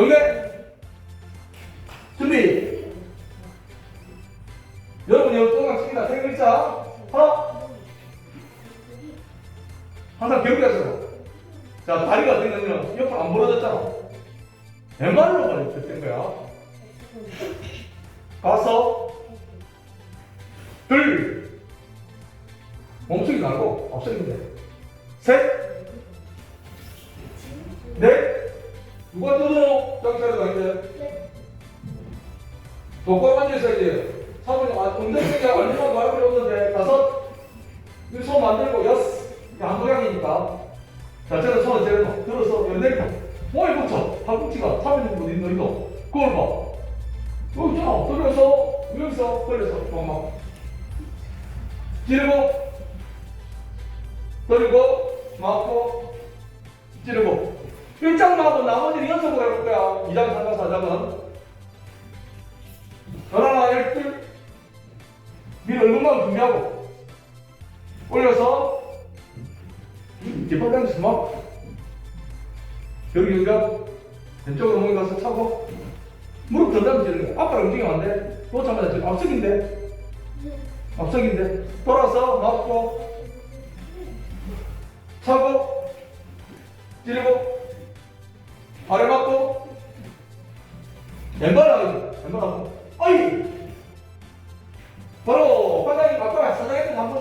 경례. 준비. 여러분 여기 동강 칩니다. 세 글자. 하나. 항상 기억하세요. 자, 다리가 어떻게냐면 옆으로 안 벌어졌잖아. 왼발로 벌어졌던 거야. 가서 둘 몸속이 나고 앞서는데 셋넷 누가 뜯어 정찰도 아닌데 똑바로 앉아있어야지 사모님 아, 엉덩이가 얼마나 바람이 오는데 다섯? 이손 만들고 여섯? 한 모양이니까. 자 저는 손을 제대로 들어서 내리고 몸에 붙여 팔꿈치가 사모님 어디 있는 거? 그걸 봐. 여기 있잖아. 돌려서 여기서 돌려서 막 찌르고 돌리고 맞고 찌르고 1장만 하고 나머지는 연속으로 해볼 거야. 2장 3장 4장은 전화나 12밀 얼굴만 준비하고 올려서 뒷발당에서 막 여기 여기가 왼쪽으로 몸이 가서 차고 무릎 던다면 되는 거야 앞발 움직이면 안 돼. 놓자마자 지금 앞석인데. 앞석인데. 돌아서 맞고 차고 찌르고 발에 맞고. 왼발 하기 왼발 하고. 어이! 바로 과장님 아까 사장님한테 한번